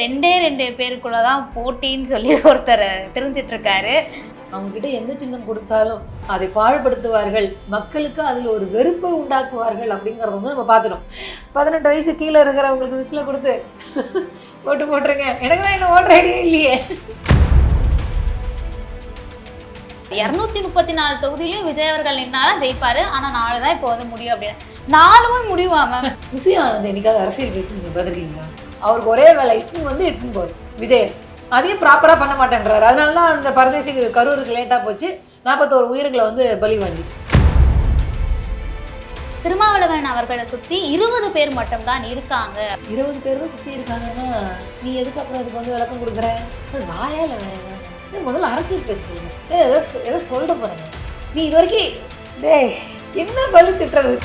ரெண்டே ரெண்டு பேருக்குள்ள தான் போட்டின்னு சொல்லி ஒருத்தர் தெரிஞ்சிட்டு இருக்காரு அவங்க கிட்ட எந்த சின்னம் கொடுத்தாலும் அதை பாழ்படுத்துவார்கள். மக்களுக்கு அதில் ஒரு வெறுப்பை உண்டாக்குவார்கள் அப்படிங்கறத வந்து நம்ம பார்த்துட்டோம். பதினெட்டு வயசு கீழே இருக்கிறவங்களுக்கு விசில கொடுத்து ஓட்டு போட்டுருங்க. எனக்கு தான் என்ன ஓட்டுற ஐடியா இல்லையே. இரநூத்தி முப்பத்தி நாலு தொகுதியிலும் விஜய் அவர்கள் நின்னாலும் ஜெயிப்பாரு. ஆனா நாலு தான் இப்போ வந்து முடியும் அப்படின்னு. நாலுமே முடிவா மேம் விசி ஆனந்த் என்னைக்காவது அரசியல் பேசி நீங்கள் பார்த்துருக்கீங்களா அவருக்கு ஒரே வேலை இட்டுன்னு வந்து இட்டுன்னு போகுது விஜய். அதையும் ப்ராப்பராக பண்ண மாட்டேன்றாரு. அதனால தான் அந்த பரதேசிக்கு கரூருக்கு லேட்டாக போச்சு. நாற்பத்தோரு உயிர்களை வந்து பலி வாங்கிச்சு. திருமாவளவன் அவர்களை சுத்தி இருபது பேர் மட்டும்தான் இருக்காங்க. இருபது பேர் தான் சுற்றி இருக்காங்கன்னா நீ எதுக்கு அப்புறம் அதுக்கு வந்து விளக்கம் கொடுக்குற? வாயால வேணுங்க முதல்ல அரசியல் பேசுறீங்க ஏதோ ஏதோ சொல்ல போறேங்க நீ இது வரைக்கும் டேய் என்ன பலி திட்டுறது?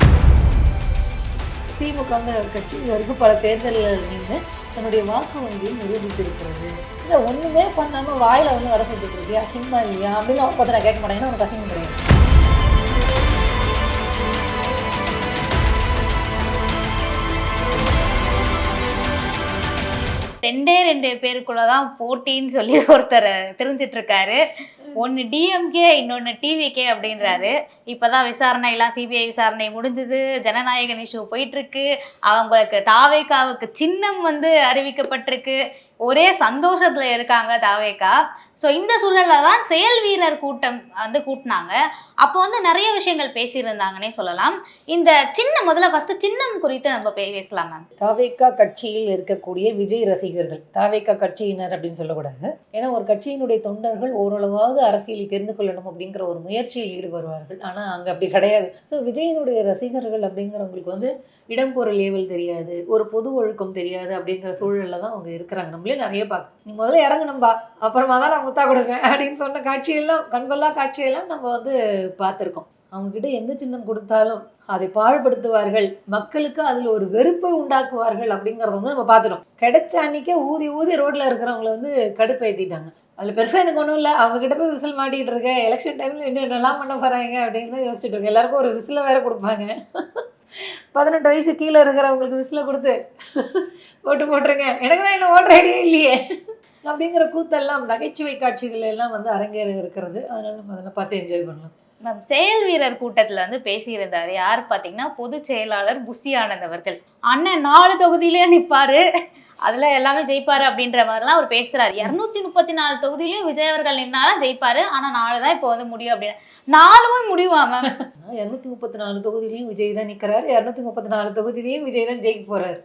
திமுகங்கிற ஒரு கட்சி இது வரைக்கும் பல தேர்தலில் நின்று தன்னுடைய வாக்கு வங்கியை நிரூபித்திருக்கிறது. இல்லை ஒன்றுமே பண்ணாமல் வாயில் வந்து வர சொல்லிட்டு இருக்கியா சிம்மா இல்லையா? அப்படின்னு அவங்க பார்த்து நான் கேட்க மாட்டேன். ஏன்னா உனக்கு அசிங்கம் கிடையாது. ரெண்டே ரெண்டு பேருக்குள்ள தான் போட்டின்னு சொல்லி ஒருத்தர் தெரிஞ்சிட்டு இருக்காரு ஒன்னு டிஎம்கே இன்னொன்னு டிவிகே அப்படின்றாரு. இப்பதான் விசாரணை எல்லாம் சிபிஐ விசாரணை முடிஞ்சது. ஜனநாயகன் இஷ்யூ போயிட்டு இருக்கு அவங்களுக்கு தாவேக்காவுக்கு சின்னம் வந்து அறிவிக்கப்பட்டிருக்கு. ஒரே சந்தோஷத்துல இருக்காங்க தாவேக்கா. ஸோ இந்த சூழல்ல தான் செயல் வீரர் கூட்டம் வந்து கூட்டினாங்க. அப்போ வந்து நிறைய விஷயங்கள் பேசியிருந்தாங்கன்னே சொல்லலாம். இந்த சின்னம் முதல்ல ஃபர்ஸ்ட் சின்னம் குறித்து நம்ம பேசலாம் மேம் தாவேக்கா கட்சியில் இருக்கக்கூடிய விஜய் ரசிகர்கள். தாவேக்கா கட்சியினர் அப்படின்னு சொல்லக்கூடாது. ஏன்னா ஒரு கட்சியினுடைய தொண்டர்கள் ஓரளவாவது அரசியலில் தெரிந்து கொள்ளணும் அப்படிங்கிற ஒரு முயற்சியில் ஈடுபடுவார்கள். ஆனால் அங்கே அப்படி கிடையாது. ஸோ விஜயினுடைய ரசிகர்கள் அப்படிங்கிறவங்களுக்கு வந்து இடம் பொருள் ஏவல் தெரியாது. ஒரு பொது ஒழுக்கம் தெரியாது அப்படிங்கிற சூழலில் தான் அவங்க இருக்கிறாங்க. நம்மளே நிறைய பார்க்க நீ முதல்ல இறங்கணும்பா அப்புறமா தான் நான் முத்தா கொடுப்பேன் அப்படின்னு சொன்ன காட்சியெல்லாம் கண்கொள்ளா காட்சியெல்லாம் நம்ம வந்து பார்த்துருக்கோம். அவங்கக்கிட்ட எந்த சின்னம் கொடுத்தாலும் அதை பாழ்படுத்துவார்கள். மக்களுக்கு அதில் ஒரு வெறுப்பை உண்டாக்குவார்கள் அப்படிங்கிறத வந்து நம்ம பார்த்துட்டோம் கிடைச்ச அன்னைக்கே ஊதி ஊதி ரோட்டில் இருக்கிறவங்கள வந்து கடுப்பேற்றிட்டாங்க அதில் பெருசாக எனக்கு ஒன்றும் இல்லை. அவங்க கிட்ட போய் விசில் மாட்டிகிட்டு இருக்கேன். எலெக்ஷன் டைமில் இன்னும் என்னெல்லாம் பண்ண போகிறாங்க அப்படின்னு தான் யோசிச்சுட்டு இருக்கேன். எல்லாருக்கும் ஒரு விசிலை வேறு கொடுப்பாங்க. பதினெட்டு வயசு கீழே இருக்கிறவங்களுக்கு விசில் கொடுத்து ஓட்டு போட்டுருங்க. எனக்கு தான் என்ன ஓட்டுற ஐடியா இல்லையே. அப்படிங்கிற கூத்தெல்லாம் நகைச்சுவை காட்சிகள் எல்லாம் வந்து அரங்கேற இருக்கிறது. அதனால நம்ம அதெல்லாம் பார்த்து என்ஜாய் பண்ணலாம். மேம் செயல் வீரர் கூட்டத்தில் வந்து பேசியிருந்தார். யார் பார்த்தீங்கன்னா பொதுச் செயலாளர் புசி ஆனந்த் அவர்கள். அண்ணன் நாலு தொகுதியிலே நிற்பார் அதில் எல்லாமே ஜெயிப்பார் அப்படின்ற மாதிரிலாம் அவர் பேசுகிறார் இரநூத்தி முப்பத்தி நாலு தொகுதியிலையும் விஜய் அவர்கள் நின்னாலும் ஜெயிப்பார். ஆனால் நாலு தான் இப்போ வந்து முடியும் அப்படின்னு. நாலுமே முடிவா மேம் இரநூத்தி முப்பத்தி நாலு தொகுதியிலையும் விஜய் தான் நிற்கிறாரு இரநூத்தி முப்பத்தி நாலு தொகுதியிலையும் விஜய் தான் ஜெயிக்க போகிறார்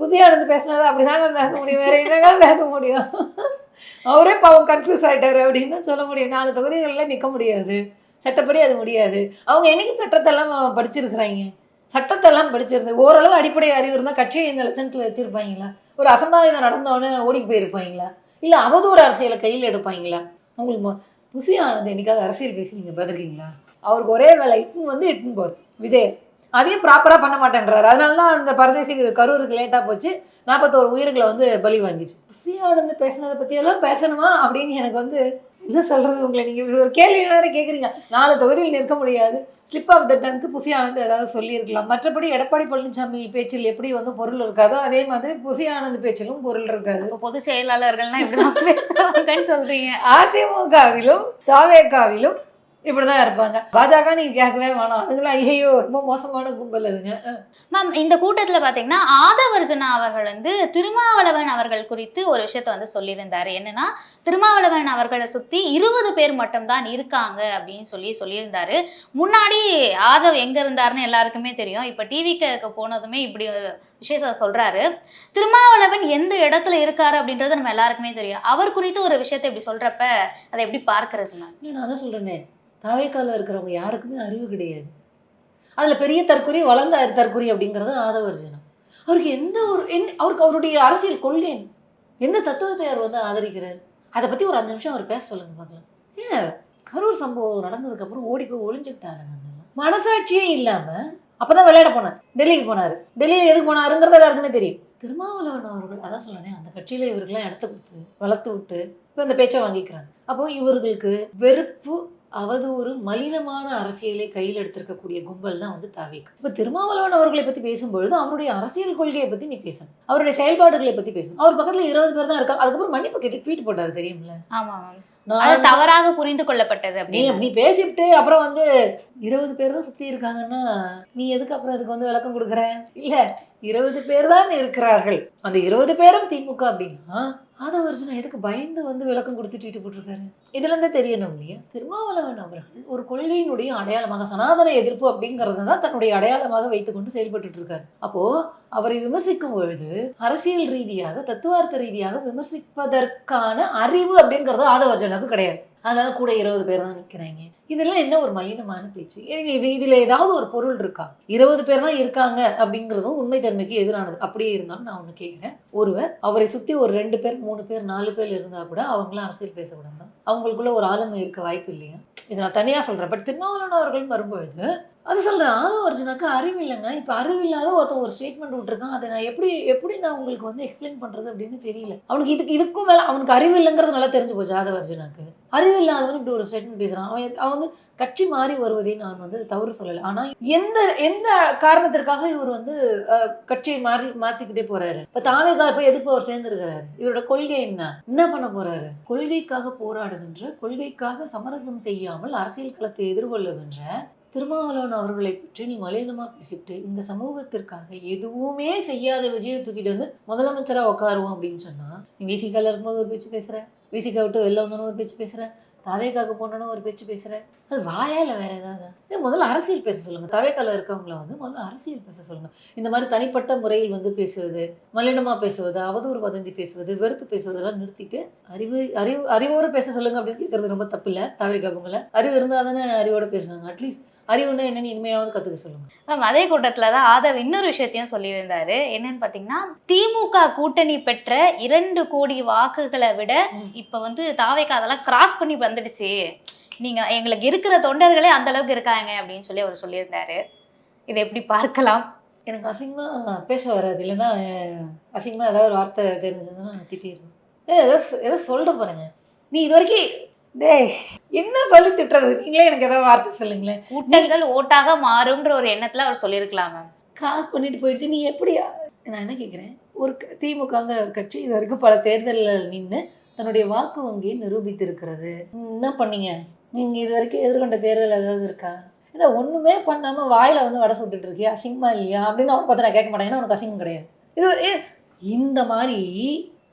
புதிய ஆனந்த் பேசினது அப்படிதாங்க பேச முடியும். வேற என்னங்க பேச முடியும். அவரே பாவம் கன்ஃபியூஸ் ஆகிட்டார் அப்படின்னு சொல்ல முடியும். நாலு தொகுதிகளில் நிற்க முடியாது. சட்டப்படி அது முடியாது. அவங்க என்னைக்கு சட்டத்தெல்லாம் படிச்சிருக்கிறாங்க? சட்டத்தெல்லாம் படிச்சிருந்து ஓரளவு அடிப்படை அறிவு இருந்தால் கட்சியை இந்த லட்சணத்தில் வச்சுருப்பாங்களா? ஒரு அசம்பாவிதம் நடந்தவொடனே ஓடி போயிருப்பாங்களா? இல்லை அவதூறு அரசியலை கையில் எடுப்பாங்களா? உங்களுக்கு மொ- புசி ஆனந்த் என்னைக்காவது அரசியல் பேசி நீங்கள் பார்த்துருக்கீங்களா அவருக்கு ஒரே வேலை இட்னு வந்து இட்டுன்னு போகுது விஜய். அதையும் ப்ராப்பராக பண்ண மாட்டேன்றாரு. அதனால தான் அந்த பரதேசிக்கு கரூருக்கு லேட்டாக போச்சு. நாற்பத்தோரு உயிர்களை வந்து பலி வாங்கிச்சு. புசி ஆனந்த் பேசினதை பற்றியெல்லாம் பேசணுமா? அப்படின்னு எனக்கு வந்து என்ன சொல்கிறது உங்களை? நீங்கள் ஒரு கேள்வி வேற கேட்குறீங்க நாலு தொகுதியில் நிற்க முடியாது. Slip of the tongue Bussy Anand ஏதாவது சொல்லியிருக்கலாம். மற்றபடி எடப்பாடி பழனிசாமி பேச்சில் எப்படி வந்து பொருள் இருக்காதோ அதே மாதிரி புசி ஆனந்த் பேச்சிலும் பொருள் இருக்காது. இப்போ பொதுச் செயலாளர்கள்லாம் இப்படிதான் பேசுவாங்கன்னு சொல்றீங்க. அதிமுகவிலும் இப்படிதான் இருப்பாங்க. பாஜக நீங்க கேட்கவே வேணாம். அதுங்களாம் ஐயோ ரொம்ப மோசமான கும்பல் அதுங்க மேம் இந்த கூட்டத்துல பாத்தீங்கன்னா ஆதவர்ஜனா அவர்கள் வந்து திருமாவளவன் அவர்கள் குறித்து ஒரு விஷயத்த வந்து சொல்லியிருந்தாரு. என்னன்னா திருமாவளவன் அவர்களை சுத்தி இருபது பேர் மட்டும்தான் இருக்காங்க அப்படின்னு சொல்லி சொல்லியிருந்தாரு. முன்னாடி ஆதவ் எங்க இருந்தாருன்னு எல்லாருக்குமே தெரியும். இப்ப டிவிக்கு போனதுமே இப்படி ஒரு விஷயத்த சொல்றாரு. திருமாவளவன் எந்த இடத்துல இருக்காரு அப்படின்றது நம்ம எல்லாருக்குமே தெரியும். அவர் குறித்து ஒரு விஷயத்தை இப்படி சொல்றப்ப அதை எப்படி பார்க்கறது மேம் நான் தான் சொல்றேனே. தாவேக்கால இருக்கிறவங்க யாருக்குமே அறிவு கிடையாது. அதில் பெரிய தற்கொலை வளர்ந்த தற்கொலை அப்படிங்கிறது ஆதவர்ஜனம். அவருக்கு எந்த ஒரு என் அவருக்கு அவருடைய அரசியல் கொள்கை எந்த தத்துவத்தை அவர் வந்து ஆதரிக்கிறார்? அதை பற்றி ஒரு அஞ்சு நிமிஷம் அவர் பேச சொல்லுங்க பார்க்கலாம். ஏன்? கரூர் சம்பவம் நடந்ததுக்கப்புறம் ஓடி போய் ஒளிஞ்சுக்கிட்டாரு மனசாட்சியே இல்லாமல் அப்போ தான் விளையாட போனார். டெல்லிக்கு போனார். டெல்லியில் எதுக்கு போனாருங்கிறது எல்லாருக்குமே தெரியும். திருமாவளவன் அவர்கள் அதான் சொல்லணே அந்த கட்சியில இவர்கள்லாம் இடத்த கொடுத்து வளர்த்து விட்டு இப்போ இந்த பேச்சை வாங்கிக்கிறாங்க. அப்போ இவர்களுக்கு வெறுப்பு அவதூறு மலினமான அரசியலை கையில் எடுத்திருக்கக்கூடிய கும்பல் தான் வந்து தாவிக்கு இப்போ திருமாவளவன் அவர்களை பத்தி பேசும்பொழுது அவருடைய அரசியல் கொள்கையை பத்தி நீ பேசணும். அவருடைய செயல்பாடுகளை பத்தி பேசணும். அவர் பக்கத்துல இருபது பேர் தான் இருக்காங்க. அதுக்கப்புறம் மன்னிப்பு கேட்டு ட்வீட் போட்டாரு தெரியும்ல ஆமா தவறாக புரிந்து கொள்ளப்பட்டது நீ அப்படின்னு. அப்படி பேசிவிட்டு அப்புறம் வந்து இருபது பேர் தான் சுத்தி இருக்காங்கன்னா நீ எதுக்கு அப்புறம் அதுக்கு வந்து விளக்கம் கொடுக்குற? இல்ல இருபது பேர் தான் இருக்கிறார்கள். அந்த இருபது பேரும் திமுக அப்படின்னா அதை வருஷம் எதுக்கு பயந்து வந்து விளக்கம் கொடுத்து ட்வீட் போட்டிருக்காரு? இதுலேருந்தே தெரியணும் இல்லையா? திருமாவளவன் அவர்கள் ஒரு கொள்கையினுடைய அடையாளமாக சனாதன எதிர்ப்பு அப்படிங்கிறத தான் தன்னுடைய அடையாளமாக வைத்துக்கொண்டு செயல்பட்டு இருக்காரு அப்போது அவரை விமர்சிக்கும் பொழுது அரசியல் ரீதியாக தத்துவார்த்த ரீதியாக விமர்சிப்பதற்கான அறிவு அப்படிங்கிறது ஆதவர்ஜனுக்கு கிடையாது. அதனால கூட இருபது பேர் தான் நிற்கிறாங்க இதெல்லாம் என்ன ஒரு மலினமான பேச்சு? இது இதில் ஏதாவது ஒரு பொருள் இருக்கா? இருபது பேர் தான் இருக்காங்க அப்படிங்கிறதும் உண்மை தன்மைக்கு எதிரானது. அப்படியே இருந்தாலும் நான் ஒன்று கேட்குறேன் ஒருவர் அவரை சுற்றி ஒரு ரெண்டு பேர் மூணு பேர் நாலு பேர் இருந்தால் கூட அவங்களாம் அரசியல் பேசக்கூடாது அவங்களுக்குள்ள ஒரு ஆளுமை இருக்க வாய்ப்பு இல்லையா? இதை நான் தனியாக சொல்கிறேன் பட் திருமாவளவன் அவர்கள் வரும்பொழுது அது சொல்கிறேன் ஆதவ அர்ஜுனாக்கு அறிவு இல்லைங்க. இப்போ அறிவு இல்லாத ஒருத்தன் ஒரு ஸ்டேட்மெண்ட் விட்டுருக்கான். அதை நான் எப்படி எப்படி நான் உங்களுக்கு வந்து எக்ஸ்பிளைன் பண்ணுறது அப்படின்னு தெரியல. அவனுக்கு இதுக்கு இதுக்கும் மேலே அவனுக்கு அறிவு இல்லைங்கிறது நல்லா தெரிஞ்சு போச்சு. ஆதவ அர்ஜுனாக்கு. அறிவு இல்லாதவன் இப்படி ஒரு ஸ்டேட்மெண்ட் பேசுகிறான் அவன் அவன் வந்து கட்சி மாறி வருவதை நான் வந்து தவறு சொல்லலை. ஆனால் எந்த எந்த காரணத்திற்காக இவர் வந்து கட்சியை மாறி மாற்றிக்கிட்டே போறாரு? இப்போ தாவேகா இப்போ எதுக்கு அவர் சேர்ந்துருக்கிறாரு? இவரோட கொள்கை என்ன? என்ன பண்ண போறாரு? கொள்கைக்காக போராடுகின்ற கொள்கைக்காக சமரசம் செய்யாமல் அரசியல் களத்தை எதிர்கொள்ளுகின்ற திருமாவளவன் அவர்களை பற்றி நீ மலையினமாக பேசிட்டு இந்த சமூகத்திற்காக எதுவுமே செய்யாத விஜயை தூக்கிட்டு வந்து முதலமைச்சராக உட்காருவோம் அப்படின்னு சொன்னால் நீ வீசிக்கால இருக்கும்போது ஒரு பேச்சு பேசுகிறேன் விசிகா விட்டு வெளில வந்தோன்னு ஒரு பேச்சு பேசுகிறேன் தவேக்காக்கு போனோன்னு ஒரு பேச்சு பேசுகிறேன் அது வாயால் வேறு ஏதாவது? முதல்ல அரசியல் பேச சொல்லுங்கள் தவேக்கால இருக்கவங்கள வந்து முதல்ல அரசியல் பேச சொல்லுங்கள் இந்த மாதிரி தனிப்பட்ட முறையில் வந்து பேசுவது மலினமாக பேசுவது அவதூறு வதந்தி பேசுவது வெறுப்பு பேசுவதெல்லாம் நிறுத்திட்டு அறிவு அறிவு அறிவோடு பேச சொல்லுங்கள் அப்படின்னு கேட்குறது ரொம்ப தப்பு இல்லை தவேக்காக்குங்கள அறிவு இருந்தால் தானே அறிவோட பேசுனாங்க அட்லீஸ்ட் அறிவுன்னா என்னன்னு இனிமையாவது கற்றுக்க சொல்லுங்க. மேம் அதே கூட்டத்துல தான் ஆதவ் இன்னொரு விஷயத்தையும் சொல்லியிருந்தாரு. என்னன்னு பாத்தீங்கன்னா திமுக கூட்டணி பெற்ற இரண்டு கோடி வாக்குகளை விட. இப்ப வந்து தாவைக்கு அதெல்லாம் கிராஸ் பண்ணி வந்துடுச்சு. நீங்க எங்களுக்கு இருக்கிற தொண்டர்களே அந்த அளவுக்கு இருக்காங்க அப்படின்னு சொல்லி அவர் சொல்லியிருந்தாரு. இதை எப்படி பார்க்கலாம்? எனக்கு அசிங்கமாக பேச வராது. இல்லைன்னா அஹ், அசிங்கமா ஏதாவது ஒரு வார்த்தை தெரிஞ்சதுன்னா நான் திட்டிடுவேன். ஏதோ ஏதோ சொல்லிட்டு போறேங்க. நீ இது வரைக்கும் டேய் என்ன சொல்லி திட்டுறது? நீங்களே எனக்கு ஏதாவது வார்த்தை சொல்லுங்களேன். கூட்டங்கள் ஓட்டாக மாறும்ன்ற ஒரு எண்ணத்துல அவர் சொல்லியிருக்கலாம் மேம் கிராஸ் பண்ணிட்டு போயிடுச்சு. நீ எப்படி நான் என்ன கேட்குறேன் ஒரு திமுகங்கிற ஒரு கட்சி இது வரைக்கும் பல தேர்தலில் நின்று தன்னுடைய வாக்கு வங்கியை நிரூபித்திருக்கிறது. என்ன பண்ணீங்க? நீங்கள் இது வரைக்கும் எதிர்கொண்ட தேர்தல் ஏதாவது இருக்கா? ஏன்னா ஒன்றுமே பண்ணாமல் வாயில் வந்து வடை சுட்டுட்டு இருக்கியா? அசிங்கமா இல்லையா? அப்படின்னு அவனை பார்த்து நான் கேட்க மாட்டேன். ஏன்னா உனக்கு அசிங்கம் கிடையாது. இது இந்த மாதிரி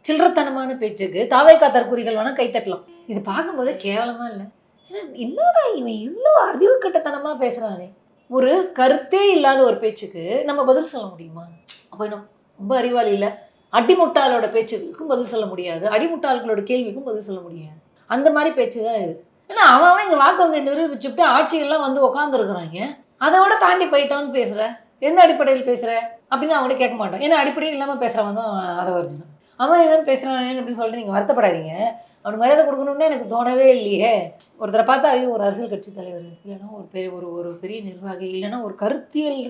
சில்லறத்தனமான பேச்சுக்கு தாவைக்கா தற்கூறிகள் வேணால் கைத்தட்டலாம். இது பார்க்கும்போது கேவலமாக இல்லை. ஏன்னா என்னடா இவன் இவ்வளோ அறிவு கட்டத்தனமாக பேசுகிறானே ஒரு கருத்தே இல்லாத ஒரு பேச்சுக்கு நம்ம பதில் சொல்ல முடியுமா? அப்போ இன்னும் ரொம்ப அறிவாளி இல்லை. அடிமுட்டாளோட பேச்சுக்கும் பதில் சொல்ல முடியாது. அடிமுட்டாள்களோட கேள்விக்கும் பதில் சொல்ல முடியாது. அந்த மாதிரி பேச்சு தான் இது. ஏன்னா அவன் அவன் இங்கே வாக்கு வங்கி நிரூபிச்சுட்டு ஆட்சிகள்லாம் வந்து உட்காந்துருக்குறாங்க அதோட தாண்டி போயிட்டான்னு பேசுகிற எந்த அடிப்படையில் பேசுகிற அப்படின்னு அவங்கள்ட்ட கேட்க மாட்டான். ஏன்னா அடிப்படையில் இல்லாமல் பேசுகிறவன் தான் அதை வருஜனம் அவன் இவன் பேசுகிறான் அப்படின்னு சொல்லிட்டு நீங்கள் வருத்தப்படாதீங்க. அவனுக்கு மரியாதை கொடுக்கணும்னு எனக்கு தோணவே இல்லையே. ஒருத்தரை பார்த்தா ஐயோ ஒரு அரசியல் கட்சி தலைவர் இல்லைன்னா ஒரு பெரிய ஒரு ஒரு பெரிய நிர்வாகி இல்லைன்னா ஒரு கருத்தியல்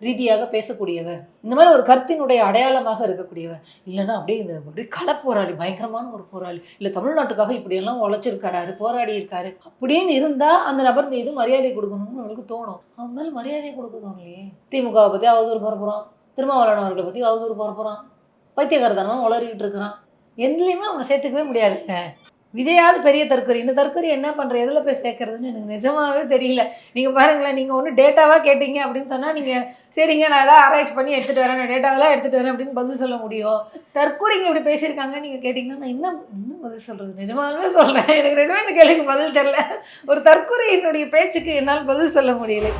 ரீதியாக பேசக்கூடியவர். இந்த மாதிரி ஒரு கருத்தினுடைய அடையாளமாக இருக்கக்கூடியவர். இல்லைன்னா அப்படியே இந்த அப்படியே களப்போராளி பயங்கரமான ஒரு போராளி. இல்லை தமிழ்நாட்டுக்காக இப்படியெல்லாம் உழைச்சிருக்காரு போராடி இருக்காரு. அப்படின்னு இருந்தால் அந்த நபர் மீது மரியாதை கொடுக்கணும்னு நம்மளுக்கு தோணும். அவனால மரியாதை கொடுக்கணும் இல்லையே. திமுகவை பற்றி அவதூறு பரப்புறான் திருமாவளவன் அவர்களை பற்றி அவதூறு பரப்புறான் பைத்தியகாரத்தனமாக உளறிக்கிட்டு இருக்கிறான். எதுலேயுமே அவனை சேர்த்துக்கவே முடியாது. விஜயாவது பெரிய தற்கொலை. இந்த தற்கொலை என்ன பண்ணுற எதில் போய் சேர்க்கறதுன்னு எனக்கு நிஜமாகவே தெரியல. நீங்கள் பாருங்களேன் நீங்கள் ஒன்று டேட்டாவாக கேட்டீங்க அப்படின்னு சொன்னால் நீங்கள் சரிங்க நான் எதாவது ஆராய்ச்சி பண்ணி எடுத்துகிட்டு வரேன். நான் டேட்டாவெல்லாம் எடுத்துகிட்டு வரேன் அப்படின்னு பதில் சொல்ல முடியும். தற்கூரிங்க இப்படி பேசியிருக்காங்க நீங்கள் கேட்டிங்கன்னா நான் என்ன இன்னும் பதில் சொல்கிறது நிஜமாகவே சொல்கிறேன் எனக்கு நிஜமே இந்த கேள்விக்கு பதில் தெரில ஒரு தற்கூரியினுடைய பேச்சுக்கு என்னால் பதில் சொல்ல முடியலை.